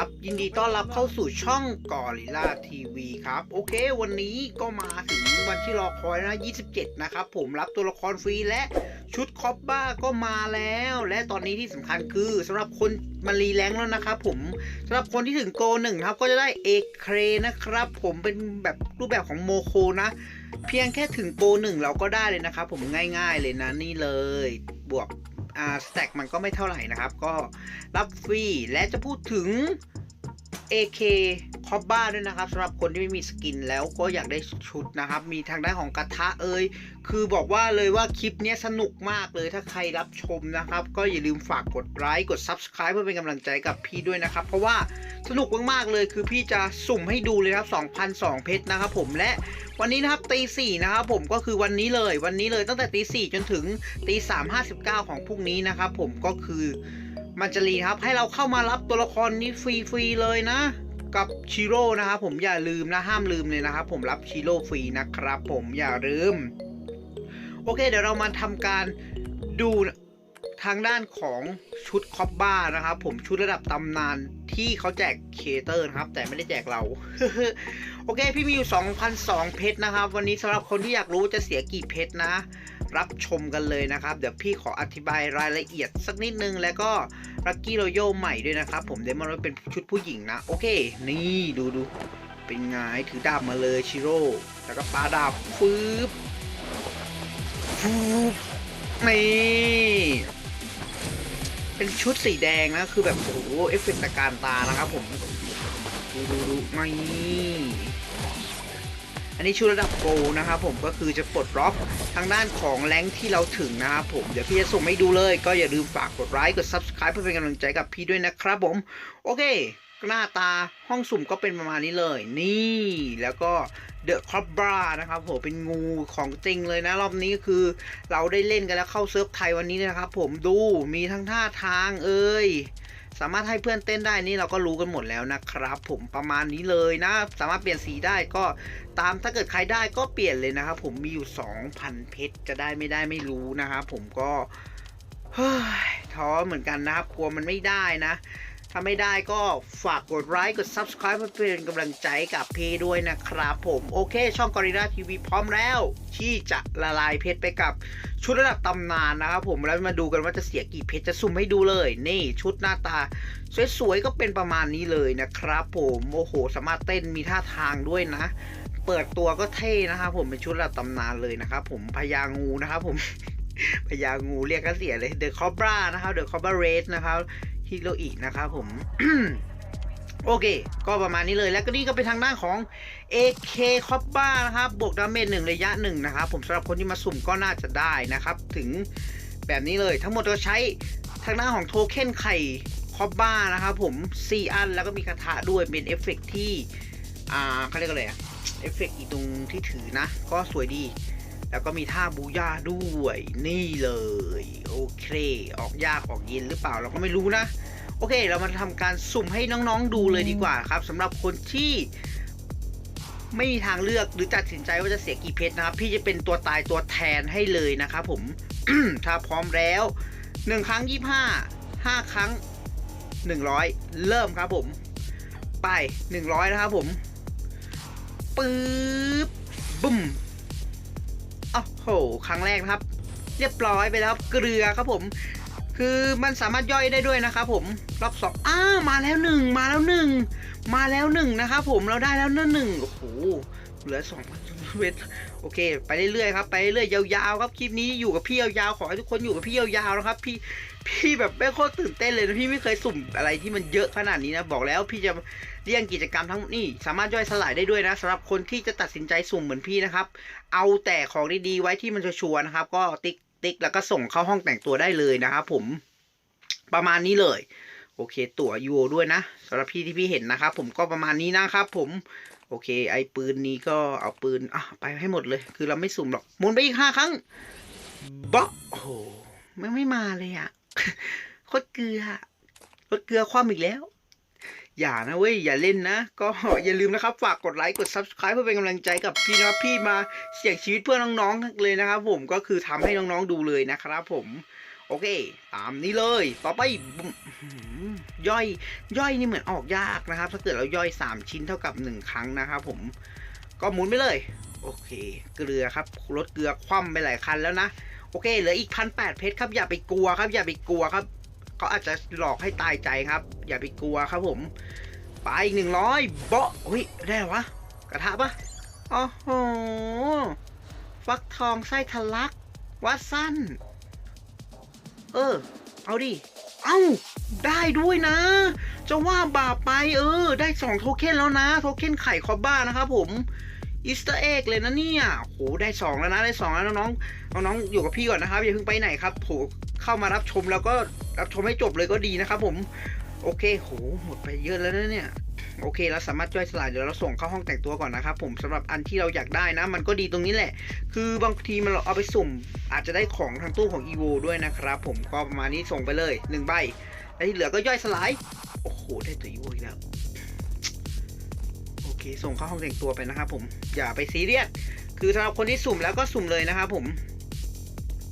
ครับ ยินดีต้อนรับเข้าสู่ช่องกอริล่าทีวีครับ โอเค วันนี้ก็มาถึงวันที่รอคอยนะ 27 นะครับผมรับตัวละครฟรีและชุดคอปบ้าก็มาแล้ว และตอนนี้ที่สำคัญคือสำหรับคนมารีแรงแล้วนะครับผมสำหรับคนที่ถึงโกหนึ่งครับก็จะได้เอเครนะครับ ผมเป็นแบบรูปแบบของโมโคนะ เพียงแค่ถึงโปรหนึ่งเราก็ได้เลยนะครับผมง่าย ๆ เลยนะนี่เลย บวก อ่าสแต็กมันก็ไม่เท่าไหร่นะครับ ก็รับฟรี และจะพูดถึง AK คอบบ้าด้วยนะครับสำหรับคนที่ไม่มีสกินแล้วก็อยากได้ชุดนะครับ มีทางด้านของกระทะเอ่ยคือบอกว่าเลยว่าคลิปนี้สนุกมากเลยถ้าใครรับชมนะครับ ก็อย่าลืมฝากกดไลค์กด Subscribe เพื่อเป็นกำลังใจกับพี่ด้วยนะครับ เพราะว่า สนุกมากๆเลยคือพี่จะสุ่มให้ดูเลยครับ2,002เพชรนะครับผมและวันนี้นะครับตีสี่นะครับผมก็คือวันนี้เลย วันนี้เลยตั้งแต่ตีสี่จนถึงตีสามห้าสิบเก้าของพรุ่งนี้นะครับผมก็คือมันจะรีครับให้เราเข้ามารับตัวละครนี้ฟรีๆเลยนะกับชิโร่นะครับผมอย่าลืมนะห้ามลืมเลยนะครับผมรับชิโร่ฟรีนะครับผมอย่าลืม โอเคเดี๋ยวเรามาทำการดู ทางด้านของชุดคอบบ้านะครับผมชุดระดับตำนานที่เขาแจกเคเตอร์นะครับ แต่ไม่ได้แจกเรา โอเค พี่มีอยู่ 2,002 เพชรนะครับ วันนี้สำหรับคนที่อยากรู้จะเสียกี่เพชรนะ รับชมกันเลยนะครับ เดี๋ยวพี่ขออธิบายรายละเอียดสักนิดนึง แล้วก็ลักกี้โรโยใหม่ด้วยนะครับ ผมเดมอนว่าเป็นชุดผู้หญิงนะ โอเค นี่ดูดูเป็นไงถือดาบมาเลยชิโร่แล้วก็ปาดาบฟืบฟูบนี่ เป็นชุดสีแดงนะ คือแบบโอ้โหเอฟเฟกต์ตะการตานะครับผม ดูดูดูนี่อันนี้ชุดระดับโกลนะครับผมก็คือจะปลดล็อกทางด้านของแรงที่เราถึงนะครับผม เดี๋ยวพี่จะส่งให้ดูเลย ก็อย่าลืมฝากกดไลค์กด Subscribe เพื่อเป็นกำลังใจกับพี่ด้วยนะครับผม โอเค หน้าตาห้องสุ่มก็เป็นประมาณนี้เลย นี่แล้วก็ เดอะครอบบรานะครับผมเป็นงูของจริงเลยนะ รอบนี้ก็คือเราได้เล่นกันแล้วเข้าเซิร์ฟไทยวันนี้นะครับ ผมดูมีทั้งท่าทางเอ้ยสามารถให้เพื่อนเต้นได้นี่เราก็รู้กันหมดแล้วนะครับ ผมประมาณนี้เลยนะ สามารถเปลี่ยนสีได้ก็ตามถ้าเกิดใครได้ก็เปลี่ยนเลยนะครับ ผมมีอยู่ 2,000 เพชรจะได้ไม่ได้ไม่รู้นะครับผมก็เฮ้ยท้อเหมือนกันนะครับกลัวมันไม่ได้นะ ถ้าไม่ได้ก็ฝากกดไลค์กด Subscribe เพื่อเป็นกำลังใจกับเพด้วยนะครับผม โอเค ช่องกอริ l าทีวีพร้อมแล้ว ที่จะละลายเพชรไปกับชุดระดับตำนานนะครับผมแล้วมาดูกันว่าจะเสียกี่เพชรจะสุ่มให้ดูเลย นี่ชุดหน้าตา สวยๆก็เป็นประมาณนี้เลยนะครับผมโอ้โห สามารถเต้นมีท่าทางด้วยนะ เปิดตัวก็เท่นะครับผมเป็นชุดระดับตำนานเลยนะครับผมพญางูนะครับผมพญางูเรียกก็เสียเลยเดอะคอบรานะครับเดอะคอบราเรสนะครับ ฮิโรอินะครับผม โอเค ก็ประมาณนี้เลยแล้วก็นี่ก็เป็นทางด้านของ AK คอบบ้านะครับ บวกดาเมจหนึ่งระยะหนึ่งนะครับ ผมสำหรับคนที่มาสุ่มก็น่าจะได้นะครับ ถึงแบบนี้เลย ทั้งหมดเราใช้ทางด้านของโทเค็นไข่คอบบ้านะครับผม 4 อันแล้วก็มีคาถาด้วยเป็นเอฟเฟกต์ที่ อ่าเขาเรียกอะไรเอฟเฟกต์อีตรงที่ถือนะ ก็สวยดี แล้วก็มีท่าบูย่าด้วยนี่เลย โอเค ออกยากออกเย็นหรือเปล่าเราก็ไม่รู้นะ อเคเรามาทำการสุ่มให้น้องๆดูเลยดีกว่าครับสำหรับคนที่ไม่มีทางเลือกหรือตัดสินใจว่าจะเสียกี่เพชรนะครับ พี่จะเป็นตัวตายตัวแทนให้เลยนะครับผมถ้าพร้อมแล้วหนึ่งครั้งยี่ห้าห้าครั้งหนึ่งร้อยเริ่มครับผม ไปหนึ่งร้อยนะครับผมปึ๊บบุ้มโอ้โห ครั้งแรกนะครับ เรียบร้อยไปแล้วครับเกลือครับผม คือมันสามารถย่อยได้ด้วยนะครับผมรอบสองอ้ามาแล้วหนึ่งมาแล้วหนึ่งมาแล้วหนึ่งนะครับผมเราได้แล้วนั่นหนึ่งโอ้โหเหลือสองเวทโอเค ไปเรื่อยๆครับไปเรื่อยๆยาวๆครับคลิปนี้อยู่กับพี่ยาวๆขอให้ทุกคนอยู่กับพี่ยาวๆนะครับ พี่พี่แบบไม่โคตรตื่นเต้นเลยนะพี่ไม่เคยสุ่มอะไรที่มันเยอะขนาดนี้นะบอกแล้วพี่จะเลี่ยงกิจกรรมทั้งนี่สามารถย่อยสลายได้ด้วยนะสำหรับคนที่จะตัดสินใจสุ่มเหมือนพี่นะครับ เอาแต่ของดีๆไว้ที่มันชัวร์นะครับ ก็ติ๊ก ติ๊ก แล้วก็ส่งเข้าห้องแต่งตัวได้เลยนะครับผมประมาณนี้เลย โอเค ตั๋วยูโอด้วยนะสำหรับพี่ที่พี่เห็นนะครับผมก็ประมาณนี้นะครับผมโอเค ไอปืนนี้ก็เอาปืนอะไปให้หมดเลย คือเราไม่สุ่มหรอกหมุนไปอีกห้าครั้งบ๊ะโอ้โหไม่ไม่มาเลยอะโคตรเกลือรเกลือคว่ำอีกแล้ว อย่านะเว้ย อย่าเล่นนะ ก็อย่าลืมนะครับ ฝากกดไลค์กด Subscribe เพื่อเป็นกำลังใจกับพี่นะครับพี่มาเสี่ยงชีวิตเพื่อน้องๆเลยนะครับผมก็คือทำให้น้องๆดูเลยนะครับผมโอเค ตามนี้เลย ต่อไปย่อย ย่อยนี่เหมือนออกยากนะครับ ถ้าเกิดเราย่อย 3 ชิ้นเท่ากับ 1 ครั้งนะครับผม ก็หมุนไปเลย โอเค เกลือครับรถเกลือคว่ำไปหลายคันแล้วนะ โอเค เหลืออีกพันแปดเพชรครับ อย่าไปกลัวครับ อย่าไปกลัวครับ เขาอาจจะหลอกให้ตายใจครับ อย่าไปกลัวครับผม ไปอีกหนึ่งร้อยเบาะอุ้ย ได้เหรอวะ กระทะปะอ๋อโหฟักทองไส้ทะลัก วัดสั้น เออ เอาดิ เอ้า ได้ด้วยนะ จะว่าบาปไป เออ ได้สองโทเค็นแล้วนะ โทเค็นไข่คอบบ้านะครับผม อีสเตอร์เอ็กเลยนะเนี่ยโหได้สองแล้วนะได้สองแล้วน้องน้องอยู่กับพี่ก่อนนะครับอย่าเพิ่งไปไหนครับโหเข้ามารับชมแล้วก็รับชมให้จบเลยก็ดีนะครับผมโอเคโหหมดไปเยอะแล้วนะเนี่ยโอเคเราสามารถย่อยสลายเดี๋ยวเราส่งเข้าห้องแต่งตัวก่อนนะครับผมสำหรับอันที่เราอยากได้นะ มันก็ดีตรงนี้แหละ คือบางทีมันเราเอาไปสุ่ม อาจจะได้ของทางตู้ของ EVO ด้วยนะครับผมก็ประมาณนี้ส่งไปเลยหนึ่งใบแล้วที่เหลือก็ย่อยสลายโอ้โหได้ตัว EVO อีกแล้ว เคส่งเข้าห้องแต่งตัวไปนะครับผมอย่าไปซีเรียสคือสำหรับคนที่สุ่มแล้วก็สุ่มเลยนะครับผม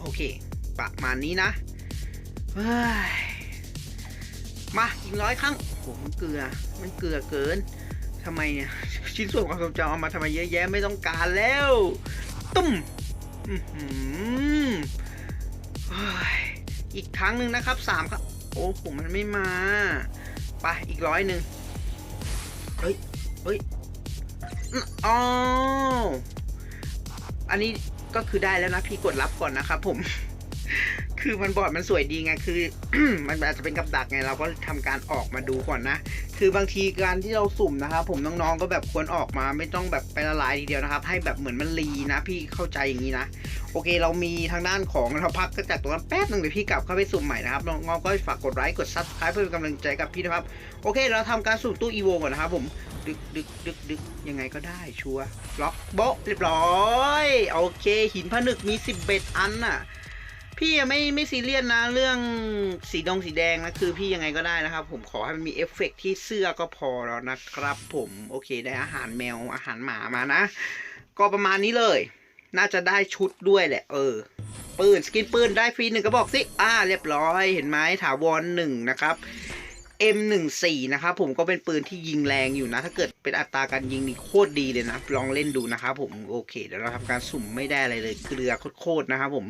โอเค ประมาณนี้นะมาอีกร้อยครั้งโอ้โหมันเกลือ มันเกลือเกินทำไมเนี่ยชิ้นส่วนความทรงจำเอามาทำไมเยอะแยะไม่ต้องการแล้วตุ้มอีกครั้งหนึ่งนะครับสามครับ โอ้โหมันไม่มา ไปอีกร้อยหนึ่งเฮ้ย เฮ้ย อ๋อ อันนี้ก็คือได้แล้วนะพี่กดรับก่อนนะครับผม คือมันบอร์ดมันสวยดีไง คือ มันอาจจะเป็นกับดักไง เราก็ทำการออกมาดูก่อนนะ คือบางทีการที่เราสุ่มนะครับผมน้องๆก็แบบควรออกมาไม่ต้องแบบไปละลายทีเดียวนะครับ ให้แบบเหมือนมันรีนะ พี่เข้าใจอย่างนี้นะ โอเค เรามีทางด้านของเราพักก็จากตรงนั้นแป๊บนึงเดี๋ยวพี่กลับเข้าไปสุ่มใหม่นะครับ น้องๆก็ฝากกดไลค์กด subscribe เพื่อเป็นกำลังใจกับพี่นะครับ โอเค เราทำการสุ่มตู้อีโวก่อนนะครับผม ดึกดึกดึกดึกยังไงก็ได้ชัวล็อกโบ๊ะเรียบร้อยโอเคหินผนึกมีสิบเบ็ดอันน่ะ พี่ยังไม่ไม่ซีเรียสนะเรื่องสีดงสีแดงนะคือพี่ยังไงก็ได้นะครับ ผมขอให้มันมีเอฟเฟกต์ที่เสื้อก็พอแล้วนะครับผมโอเคได้อาหารแมวอาหารหมามานะ ก็ประมาณนี้เลย น่าจะได้ชุดด้วยแหละ เออปืนสกินปืนได้ฟรีหนึ่งกระบอกสิอ่าเรียบร้อยเห็นไหมถาวรหนึ่งนะครับ M14 นะครับผมก็เป็นปืนที่ยิงแรงอยู่นะ ถ้าเกิดเป็นอัตราการยิงนี่โคตรดีเลยนะ ลองเล่นดูนะครับผมโอเคเดี๋ยวเราทำการสุ่มไม่ได้อะไรเลยเกลือโคตรๆนะครับผม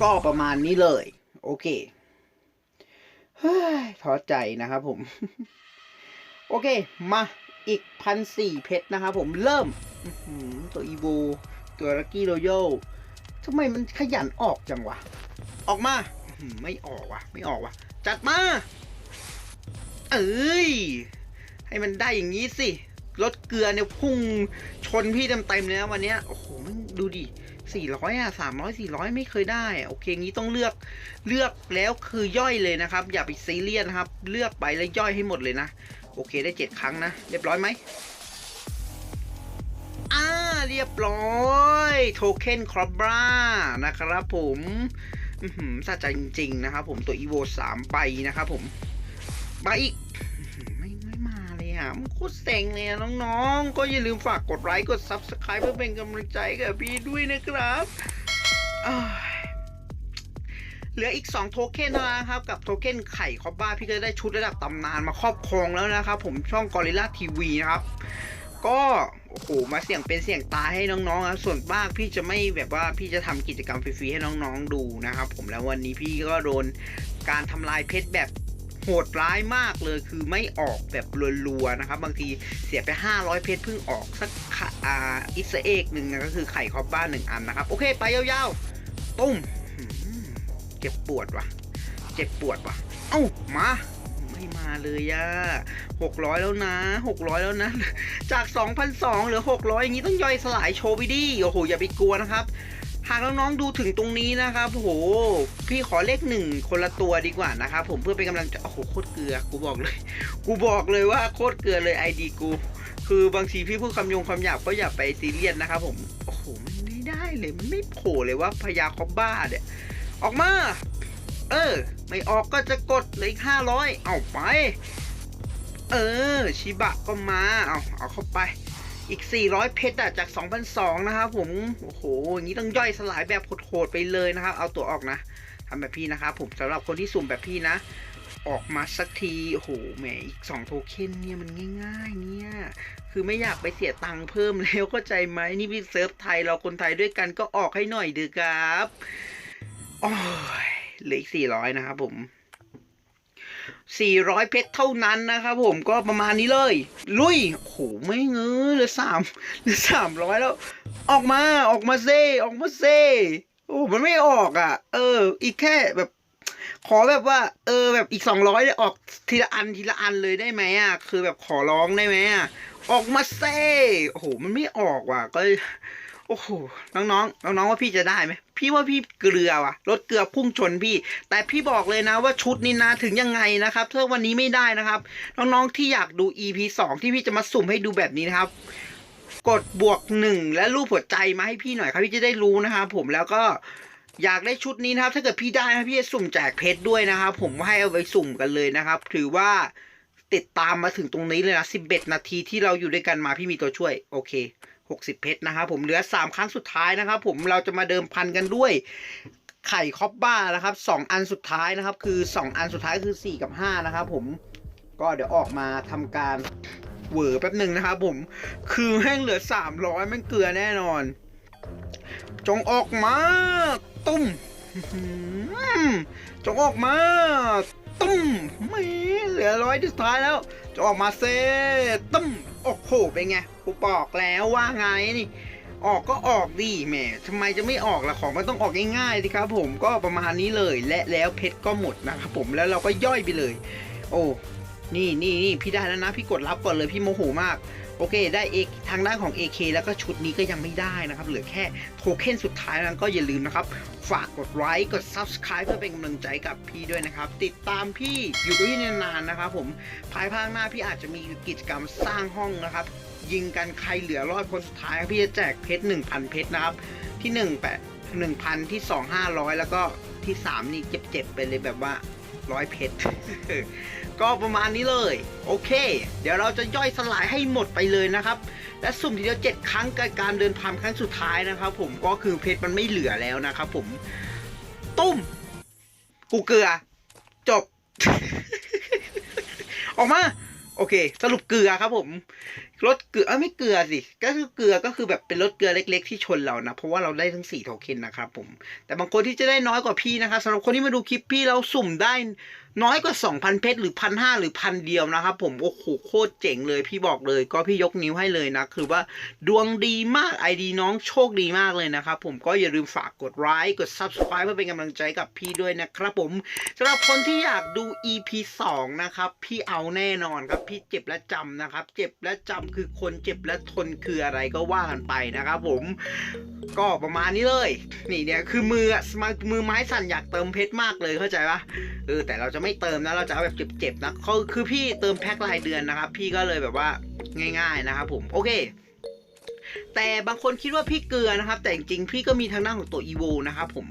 ก็ประมาณนี้เลย โอเคเฮ้ยท้อใจนะครับผม โอเค มาอีกพันสี่เพชรนะครับผมเริ่มตัวอีโวตัวลักกี้โรโยทำไมมันขยันออกจังวะ ออกมา ไม่ออกวะไม่ออกวะจัดมา เอ้ย ให้มันได้อย่างนี้สิ รถเกลือเนี่ยพุ่งชนพี่เต็มๆเลยนะวันนี้โอ้โหมันดูดิสี่ร้อยอะสามร้อยสี่ร้อยไม่เคยได้ โอเคงี้ต้องเลือกเลือกแล้วคือย่อยเลยนะครับ อย่าไปซีเรียสครับ เลือกไปแล้วย่อยให้หมดเลยนะ โอเคได้เจ็ดครั้งนะ เรียบร้อยไหมอ่าเรียบร้อยโทเค็นครอบรานะครับผมสะใจจริงๆนะครับผมตัวอีโวสามใบนะครับผม มาอีกไม่ไม่มาเลยอะมันโคตรเซ็งเลยอะน้องๆ ก็อย่าลืมฝากกดไลค์กด Subscribe เพื่อเป็นกำลังใจกับพี่ด้วยนะครับอ้าเหลืออีก 2 โทเค็นนั้นครับ กับโทเค็นไข่คอบบ้าพี่ก็ได้ชุดระดับตำนานมาครอบครองแล้วนะครับ ผมช่องกอริลลาทีวีนะครับ ก็โอ้โหมาเสี่ยงเป็นเสี่ยงตายให้น้องๆครับส่วนมากพี่จะไม่แบบว่าพี่จะทำกิจกรรมฟรีๆให้น้องๆดูนะครับ ผมแล้ววันนี้พี่ก็โดนการทำลายเพชรแบบ หดร้ายมากเลยคือไม่ออกแบบรัวๆนะครับ บางทีเสียไป 500 เพชรเพิ่งออกสักอ่าอิสเอกหนึ่งนะก็คือไข่คอบบ้านหนึ่งอันนะครับ โอเคไปยาวๆตุ้มเจ็บปวดว่ะ เจ็บปวดว่ะ เอ้ามาไม่มาเลยอะหกร้อยแล้วนะหกร้อยแล้วนะ จาก2,200เหลือ600อย่างนี้ต้องย่อยสลายโชว์ไปดิ โอ้โห อย่าไปกลัวนะครับ หากน้องๆดูถึงตรงนี้นะครับโอ้โหพี่ขอเลขหนึ่งคนละตัวดีกว่านะครับผมเพื่อเป็นกำลังใจโอ้โหโคตรเกลือกูบอกเลย กูบอกเลยว่าโคตรเกลือเลยไอดีกูคือบางทีพี่พูดคำยงคำหยาบก็อย่าไปซีเรียสนะครับผมโอ้โหมันไม่ได้เลยมันไม่โผล่เลยว่าพญาคอบบ้าเนี่ยออกมา เออ ไม่ออกก็จะกดเลยอีกห้าร้อยเอาไป เออ ชิบะก็มา เอาเอาเข้าไป อีก 400 เพชรอะจาก2,200นะครับผม โอ้โห อย่างนี้ต้องย่อยสลายแบบโหดๆไปเลยนะครับ เอาตัวออกนะทำแบบพี่นะครับผมสำหรับคนที่สุ่มแบบพี่นะ ออกมาสักที โอ้โห แหม อีกสองโทเค็นเนี่ยมันง่ายๆ เนี่ย คือไม่อยากไปเสียตังค์เพิ่มแล้วเข้าใจไหม นี่พี่เซิร์ฟไทยเราคนไทยด้วยกันก็ออกให้หน่อยเดือครับ โอ้ยเหลืออีกสี่ร้อยนะครับผม สี่ร้อยเพชรเท่านั้นนะครับผมก็ประมาณนี้เลย ลุยโอ้โหไม่เงือเหลือสามเหลือสามร้อยแล้ว ออกมาออกมาเซออกมาเซโอ้มันไม่ออกอะ เออ อีกแค่แบบ ขอแบบว่า เออ แบบอีกสองร้อยออกทีละอันทีละอันเลยได้ไหมอะ คือแบบขอร้องได้ไหมอะ ออกมาเซโอ้โหมันไม่ออกว่ะก็ โอ้โหน้องๆน้องๆว่าพี่จะได้ไหม พี่ว่าพี่เกลือว่ะรถเกลือพุ่งชนพี่ แต่พี่บอกเลยนะว่าชุดนี้นะถึงยังไงนะครับถ้าวันนี้ไม่ได้นะครับ น้องๆที่อยากดู EP 2 ที่พี่จะมาสุ่มให้ดูแบบนี้นะครับกดบวกหนึ่งและรูปหัวใจมาให้พี่หน่อยครับพี่จะได้รู้นะครับผมแล้วก็อยากได้ชุดนี้นะครับ ถ้าเกิดพี่ได้นะพี่จะสุ่มแจกเพชรด้วยนะครับผมให้เอาไปสุ่มกันเลยนะครับ ถือว่าติดตามมาถึงตรงนี้เลยนะ11 นาทีที่เราอยู่ด้วยกันมาพี่มีตัวช่วย โอเค 60 เพชรนะครับผมเหลือ 3 ครั้งสุดท้ายนะครับผมเราจะมาเดิมพันกันด้วยไข่คอปบ้านะครับ 2 อันสุดท้ายนะครับ คือ 2 อันสุดท้ายคือ 4 กับ 5 นะครับผมก็เดี๋ยวออกมาทำการเหวอแป๊บหนึ่งนะครับผมคือแม่งเหลือ 300แม่งเกลือแน่นอน จงออกมา ตุ้ม จงออกมาตุ้มไม่เหลือร้อยที่สุดท้ายแล้วจะออกมาเซตุ้มโอ้โหเป็นไงกูบอกแล้วว่าไงนี่ ออกก็ออกดิแหมทำไมจะไม่ออกล่ะของมันต้องออกง่ายๆสิครับผมก็ประมาณนี้เลยและแล้วเพชรก็หมดนะครับผมแล้วเราก็ย่อยไปเลย โอ้นี่นี่นี่พี่ได้แล้วนะ พี่กดรับก่อนเลยพี่โมโหมาก โอเคได้เอทางด้านของ AK แล้วก็ชุดนี้ก็ยังไม่ได้นะครับ เหลือแค่โทเค็นสุดท้ายนั้นก็อย่าลืมนะครับ ฝากกดไลค์กด Subscribe เพื่อเป็นกำลังใจกับพี่ด้วยนะครับ ติดตามพี่อยู่กับพี่นานๆนะครับผมภายภาคหน้าพี่อาจจะมีกิจกรรมสร้างห้องนะครับ ยิงกันใครเหลือรอดคนสุดท้ายพี่จะแจกเพชร1,000 เพชรนะครับ ที่1แปด1,000ที่ 2 500 แล้วก็ที่ 3 นี่เจ็บๆไปเลยแบบว่า ร้อยเพชร ก็ประมาณนี้เลย โอเค เดี๋ยวเราจะย่อยสลายให้หมดไปเลยนะครับ และสุ่มทีเดียวเจ็ดครั้งกับการเดินพามครั้งสุดท้ายนะครับ ผมก็คือเพชรมันไม่เหลือแล้วนะครับผม ตุ้ม กูเกลือ จบ ออกมา โอเค สรุปเกลือครับผม รถเกลือไม่เกลือสิก็คือเกลือก็คือแบบเป็นรถเกลือเล็ก ๆ ที่ชนเรานะ เพราะว่าเราได้ทั้งสี่โทเค็นนะครับผม แต่บางคนที่จะได้น้อยกว่าพี่นะครับสำหรับคนที่มาดูคลิปพี่เราสุ่มได้น้อยกว่า 2,000 เพชรหรือพันห้าหรือพันเดียวนะครับผม โอ้โหโคตรเจ๋งเลยพี่บอกเลย ก็พี่ยกนิ้วให้เลยนะ คือว่าดวงดีมากไอดีน้องโชคดีมากเลยนะครับผมก็อย่าลืมฝากกดไลค์กด subscribe เพื่อเป็นกำลังใจกับพี่ด้วยนะครับผมสำหรับคนที่อยากดู EP 2 นะครับ พี่เอาแน่นอนครับพี่เจ็บและจำนะครับ เจ็บและจำคือคนเจ็บและทนคืออะไรก็ว่ากันไปนะครับผมก็ประมาณนี้เลย นี่เนี่ยคือมือมามือไม้สั่นอยากเติมเพชรมากเลยเข้าใจปะเออแต่เราจะไม่เติมนะเราจะเอาแบบเจ็บๆนะเขาคือพี่เติมแพ็ครายเดือนนะครับ พี่ก็เลยแบบว่าง่าย ๆนะครับผมโอเคแต่บางคนคิดว่าพี่เกลือนะครับ แต่จริงๆพี่ก็มีทางด้านของตัว EVO นะครับผม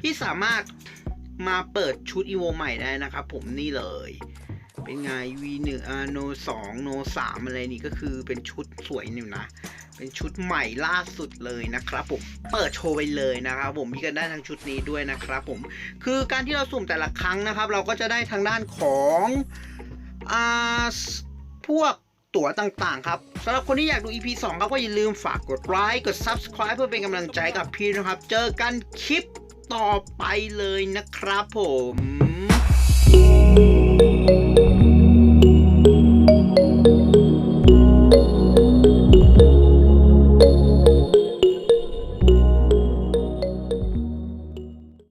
พี่สามารถมาเปิดชุด EVO ใหม่ได้นะครับผมนี่เลย เป็นไง V1 อ่า No 2 No 3 อะไรนี่ก็คือเป็นชุดสวยนี่นะ เป็นชุดใหม่ล่าสุดเลยนะครับผม เปิดโชว์ไปเลยนะครับผมพี่ก็ได้ทั้งชุดนี้ด้วยนะครับผม คือการที่เราสุ่มแต่ละครั้งนะครับ เราก็จะได้ทางด้านของอ่าพวกตั๋วต่างๆ ครับสำหรับคนที่อยากดู EP 2 ครับก็อย่าลืมฝากกดไลค์กด Subscribe เพื่อเป็นกำลังใจกับพี่นะครับ เจอกันคลิปต่อไปเลยนะครับผม